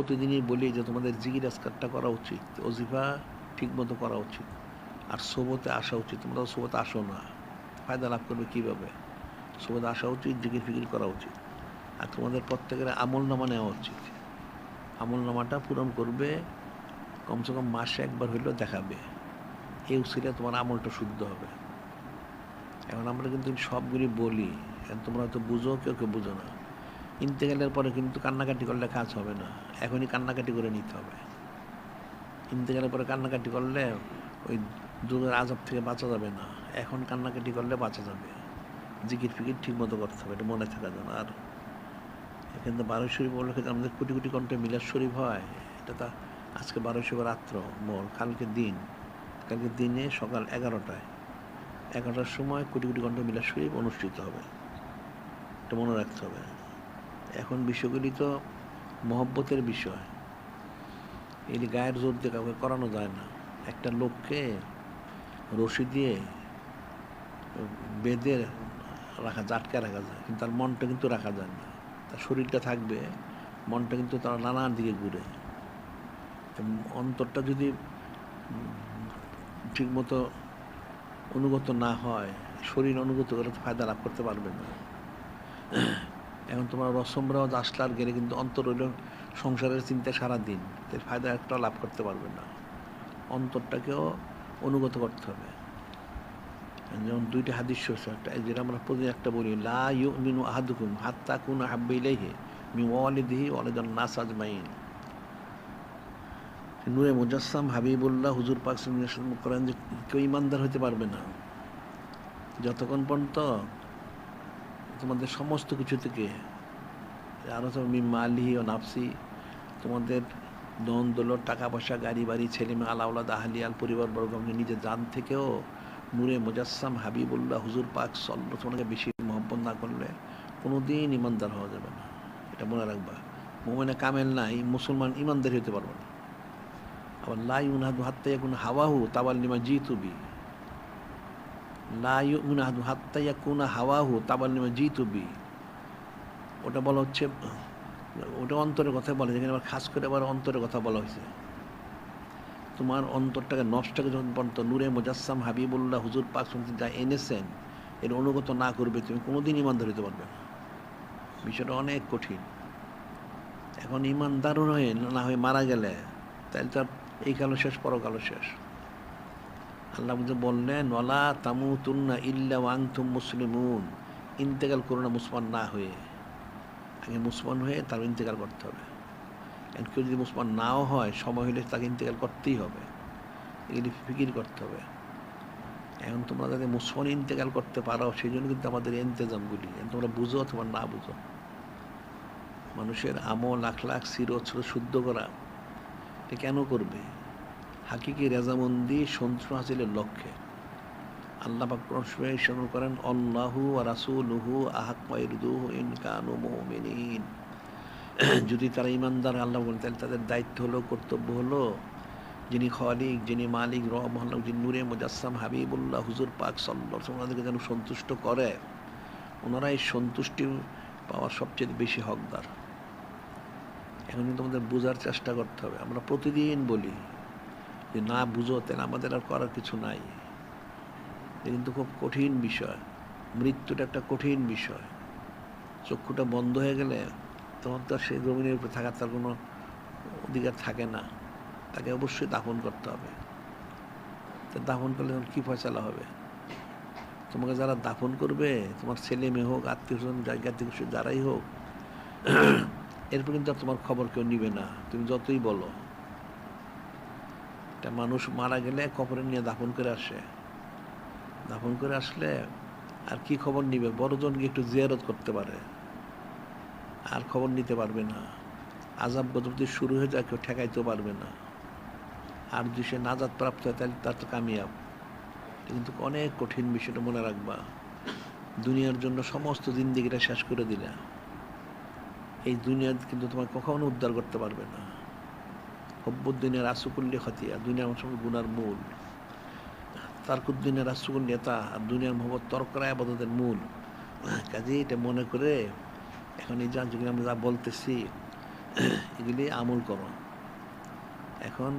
প্রতিদিনই বলি যে তোমাদের জিগির আজকারটা করা উচিত, অজিফা ঠিকমতো করা উচিত, আর সোবতে আসা উচিত। তোমরা সোবতে আসো না, ফায়দা লাভ করবে কীভাবে? সোবতে আসা উচিত, জিকির ফিকির করা উচিত, আর তোমাদের প্রত্যেকের আমল নামা নেওয়া উচিত। আমল নামাটা পূরণ করবে, কমসে কম মাসে একবার হইলেও দেখাবে, এই উচিলে তোমার আমলটা শুদ্ধ হবে। এখন আমরা কিন্তু সবগুলি বলি তোমরা হয়তো বুঝো, কেউ কেউ বুঝো না। ইন্তেকালের পরে কিন্তু কান্নাকাটি করলে কাজ হবে না। এখনই কান্নাকাটি করে নিতে হবে। ইন্তেকালের পরে কান্নাকাটি করলে ওই দুধের আজাব থেকে বাঁচা যাবে না। এখন কান্নাকাটি করলে বাঁচা যাবে। জিকির ফিকির ঠিক মতো করতে হবে, এটা মনে থাকা যেন আর এখানে তো বারো শরীফ কিন্তু আমাদের কোটি কোটি কণ্ঠে মিলাদ শরীফ হয়। এটা তা আজকে বারো শরীফ রাত্র, মোর, কালকে দিন। কালকে দিনে সকাল এগারোটায়। এগারোটার সময় কোটি কোটি কণ্ঠ মিলাদ শরীফ অনুষ্ঠিত হবে। এটা মনে রাখতে হবে। এখন বিষয়গুলি তো মহব্বতের বিষয়। এই গায়ের জোর দিয়ে কাউকে করানো যায় না। একটা লোককে রশি দিয়ে বেঁধে রাখা আটকে রাখা যায়। কিন্তু তার মনটা কিন্তু রাখা যায় না। তার শরীরটা থাকবে, মনটা কিন্তু তার নানান দিকে ঘুরে। অন্তরটা যদি ঠিকমতো অনুগত না হয়, শরীর অনুগত করে ফায়দা লাভ করতে পারবে না। এখন তোমার রসমরাও আসলার গেলে কিন্তু অন্তর হইল সংসারের চিন্তা সারা দিন এর ফায়দা একটা লাভ করতে পারবে না। অন্তরটাকেও অনুগত করতে হবে। যেমন দুইটা হাদিস একটা যেটা আমরা প্রতিদিন একটা বলি, লা ইউমিনু আহাদুকুম হাত্তা কুন হাব্বা ইলাইহি মি ওয়ালিদিহি ওয়ালিদান নাস আজমাইন। নূরে মুজাসসাম হাবিবুল্লাহ হুজুর পাক করেন যে কেউ ইমানদার হতে পারবে না। যতক্ষণ পর্যন্ত তোমাদের সমস্ত কিছু থেকে আরও তো আলিহি ও নাফসি, তোমাদের দন দৌলত টাকা পয়সা, গাড়ি বাড়ি, ছেলে মেয়ে আলাউলাদ আহলিয়াল পরিবার বর্গ নিজের জান থেকেও নূরে মুজাসসাম হাবিবুল্লাহ হুজুর পাক সল্ল তোমাকে বেশি মহব্বত না করলে কোনো দিন ইমানদার হওয়া যাবে না। এটা মনে রাখবা। মোমেনে কামেল নাই, মুসলমান ইমানদার হতে পারবে না। আবার লাই উনাহাদু হাত্তাইয়া কোনো হাওয়াহু তাবাল নিমা জিতুবি লা ইউমিনাহাদু হাত্তাইয়া কুনা হাওয়াহু তাবাল নিমা জিতুবি ওটা বলা হচ্ছে, ওটা অন্তরের কথা বলে যেখানে আবার খাস করে আবার অন্তরের কথা বলা হয়েছে। তোমার অন্তরটাকে নষ্টটাকে যখন পর্যন্ত নূরে মুজাসসাম হাবিবুল্লাহ হুজুর পাক শুনতে যা এনেছেন, এর অনুগত না করবে, তুমি কোনোদিন ইমানদার হতে পারবে না। বিষয়টা অনেক কঠিন। এখন ইমানদার হয়ে না হয়ে মারা গেলে, তাহলে তার এই কালো শেষ পরকালো শেষ। আল্লাহ বললেন ওলা তামু তুন্না ইল্লা ওয়াংতুম মুসলিমুন। ইন্তেকাল করো না মুসলমান না হয়ে। আগে মুসলমান হয়ে তার ইন্তেকাল করতে হবে। কেউ যদি মুসলমান নাও হয়, সময় হলে তাকে ইন্তেকাল করতেই হবে। এগুলি ফিকির করতে হবে। এখন তোমরা যাতে মুসলমান ইন্তেকাল করতে পারো, সেই জন্য কিন্তু আমাদের ইন্তজামগুলি। তোমরা বুঝো তোমার না বুঝো। মানুষের আমল, আখলাখ চির ছিল শুদ্ধ করা, এটা কেন করবে? হাকিকি রেজামন্দি সন্ত্র হাসিলের লক্ষ্যে। আল্লাহ পাকরণ করেন অল্লাহু রাসুলহু আহাকমাইরুদুহু ইনকানু মুমিনিন। যদি তারা ইমানদার আল্লাহ বলেন, তাহলে তাদের দায়িত্ব হলো, কর্তব্য হলো যিনি খলিক, যিনি মালিক, রব যিনি নূরে মুজাসসাম, হাবিবুল্লাহ, হুজুর পাক সাল্লাহ ওনাদেরকে যেন সন্তুষ্ট করে। ওনারা এই সন্তুষ্টি পাওয়ার সবচেয়ে বেশি হকদার। এখন কিন্তু আমাদের বোঝার চেষ্টা করতে হবে। আমরা প্রতিদিন বলি যে না বুঝো তাহলে আমাদের আর করার কিছু নাই। কিন্তু খুব কঠিন বিষয়। মৃত্যুটা একটা কঠিন বিষয়। চক্ষুটা বন্ধ হয়ে গেলে তখন তো সেই জমিনের উপরে থাকার তার কোনো অধিকার থাকে না। তাকে অবশ্যই দাফন করতে হবে। তা দাফন করলে তখন কী ফয়সালা হবে? তোমাকে যারা দাফন করবে, তোমার ছেলে মেয়ে হোক, আত্মীয় স্বজন জায়গা যারাই হোক, এরপর কিন্তু তোমার খবর কেউ নিবে না। তুমি যতই বলো। একটা মানুষ মারা গেলে কবরে নিয়ে দাফন করে আসে। দাফন করে আসলে আর কি খবর নিবে? বড়জন গিয়ে একটু জিয়ারত করতে পারে। আর খবর নিতে পারবে না। আজাব গজব শুরু হয়ে যায়, কেউ ঠেকাইতেও পারবে না। আর যদি সে নাজাদ প্রাপ্ত হয়, তাহলে তার তো কামিয়াব। কিন্তু অনেক কঠিন বিষয়টা মনে রাখবা। দুনিয়ার জন্য সমস্ত জিন্দিগিটা শেষ করে দিলে। এই দুনিয়া কিন্তু তোমার কখনো উদ্ধার করতে পারবে না। হব্বুদ্দিনের আসুকুল্লি খতিয়া, দুনিয়ার সঙ্গে গুনার মূল। তারকুদ্দিনের আসুকুল্লি এটা আর দুনিয়ার মোহাম্মদ তরকরা আবাদতের মূল। কাজে এটা মনে করে এখন এই যা যেগুলো আমরা যা বলতেছি, এগুলি আমল করো। এখন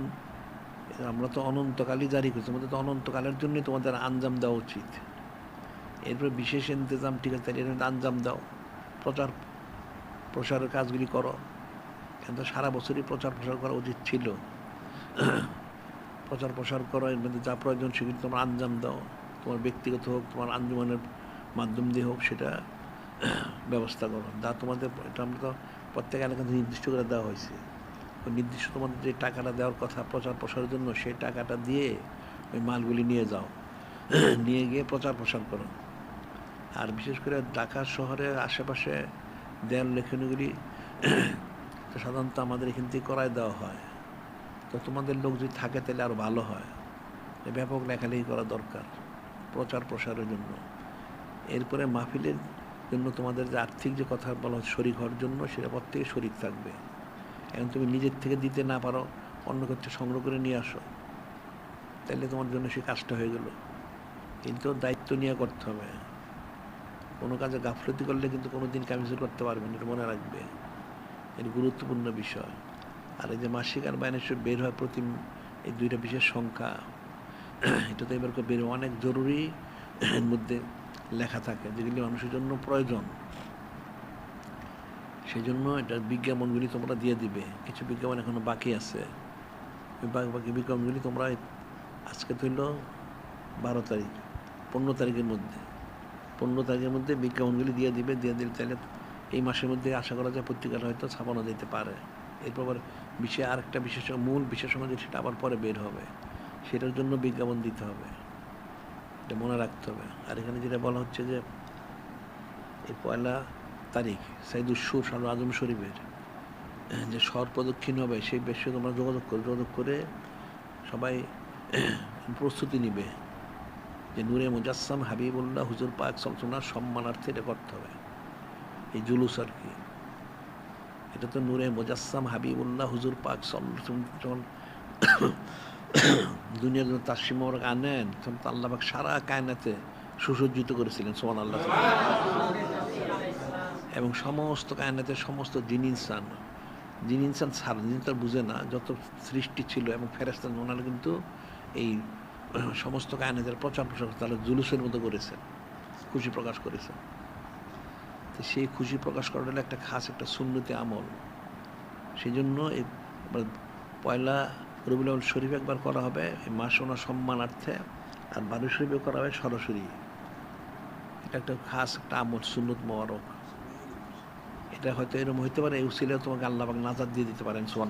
আমরা তো অনন্তকালই জারি করছি, আমাদের তো অনন্তকালের জন্যই তোমাদের আঞ্জাম দেওয়া উচিত। এরপর বিশেষ ইন্তজাম, ঠিক আছে আঞ্জাম দাও। প্রচার, প্রসারের কাজগুলি করো। কিন্তু সারা বছরই প্রচার প্রসার করা উচিত ছিল। প্রচার প্রসার করো, এর মধ্যে যা প্রয়োজন সেগুলি তোমার আঞ্জাম দাও। তোমার ব্যক্তিগত হোক, তোমার আঞ্জুমানের মাধ্যম দিয়ে হোক, সেটা ব্যবস্থা করো। যা তোমাদের, এটা আমরা তো প্রত্যেক এলাকাতে নির্দিষ্ট করে দেওয়া হয়েছে। ওই নির্দিষ্ট তোমাদের যে টাকাটা দেওয়ার কথা প্রচার প্রসারের জন্য, সেই টাকাটা দিয়ে ওই মালগুলি নিয়ে যাও। নিয়ে গিয়ে প্রচার প্রসার করো। আর বিশেষ করে ঢাকা শহরের আশেপাশে দেয়াল লেখনীগুলি তো সাধারণত আমাদের এখান থেকে করায় দেওয়া হয়। তো তোমাদের লোক যদি থাকে তাহলে আরও ভালো হয়। ব্যাপক লেখালেখি করা দরকার প্রচার প্রসারের জন্য। এরপরে মাহফিলের জন্য তোমাদের যে আর্থিক যে কথা বলা হয় শরিক হওয়ার জন্য সেটা প্রত্যেকে শরিক থাকবে। এখন তুমি নিজের থেকে দিতে না পারো, অন্য কাছে সংগ্রহ করে নিয়ে আসো, তাহলে তোমার জন্য সে কাজটা হয়ে গেল। কিন্তু দায়িত্ব নিয়ে করতে হবে। কোনো কাজে গাফলতি করলে কিন্তু কোনো দিন কামিজ করতে পারবে না, এটা মনে রাখবে। এর গুরুত্বপূর্ণ বিষয়। আর এই যে মাসিক আর মাইনাসে বের হয় প্রতি এই দুইটা বিশেষ সংখ্যা, এটা তো এবার বের অনেক জরুরি। এর মধ্যে লেখা থাকে, যেগুলি মানুষের জন্য প্রয়োজন। সেই জন্য এটা বিজ্ঞাপনগুলি তোমরা দিয়ে দিবে। কিছু বিজ্ঞাপন এখনও বাকি আছে। বাকি বিজ্ঞাপনগুলি তোমরা আজকে তো বারো তারিখ, পনেরো তারিখের মধ্যে। পনেরো তারিখের মধ্যে বিজ্ঞাপনগুলি দিয়ে দিবে। দিয়ে দিলে তাহলে এই মাসের মধ্যে আশা করা যায় পত্রিকাটা হয়তো ছাপানো যেতে পারে। এরপর আবার বিশেষ আরেকটা বিশেষ, মূল বিশেষ যে সেটা আবার পরে বের হবে। সেটার জন্য বিজ্ঞাপন দিতে হবে। এটা মনে রাখতে হবে। আর এখানে যেটা বলা হচ্ছে যে, এই পয়লা তারিখ সাইদুল সুর সাল আজম শরীফের, যে স্বর প্রদক্ষিণ হবে, সেই বিষয়ে তোমরা যোগাযোগ করে। যোগাযোগ করে সবাই প্রস্তুতি নিবে যে নূরে মুজাসসাম হাবিবুল্লাহ হুজুর পাক সলসনার সম্মানার্থে এটা করতে হবে। এই জুলুস আর কি। এটা তো নূরে মুজাসসাম হাবিবুল্লাহ হুজুর পাক যখন দুনিয়ার জন্য তার সীমাবরক আনেন, তখন তো আল্লাহ পাক সারা কায়নাতে সুসজ্জিত করেছিলেন সোমান আল্লাহ এবং সমস্ত কায়নাতে সমস্ত জিন ইনসান জিন ইনসান ছাড় জিন তার বুঝে না, যত সৃষ্টি ছিল এবং ফেরেস্তান ওনারা কিন্তু এই সমস্ত কায়নাতের প্রচার প্রসার তাহলে জুলুসের মতো করেছেন, খুশি প্রকাশ করেছেন। সেই খুশি প্রকাশ করাটা হলো একটা খাস একটা সুন্নতি আমল। সেই জন্য এই পয়লা রবিউল শরীফ একবার করা হবে এই মাস ওনার সম্মানার্থে, আর বারো শরীফে করা হবে সরাসরি। এটা একটা খাস একটা আমল, সুন্নত মোবারক। এটা হয়তো এরকম হইতে পারে, এই উসিলে তোমাকে আল্লাহ নাজাদ দিয়ে দিতে পারেন সোয়ান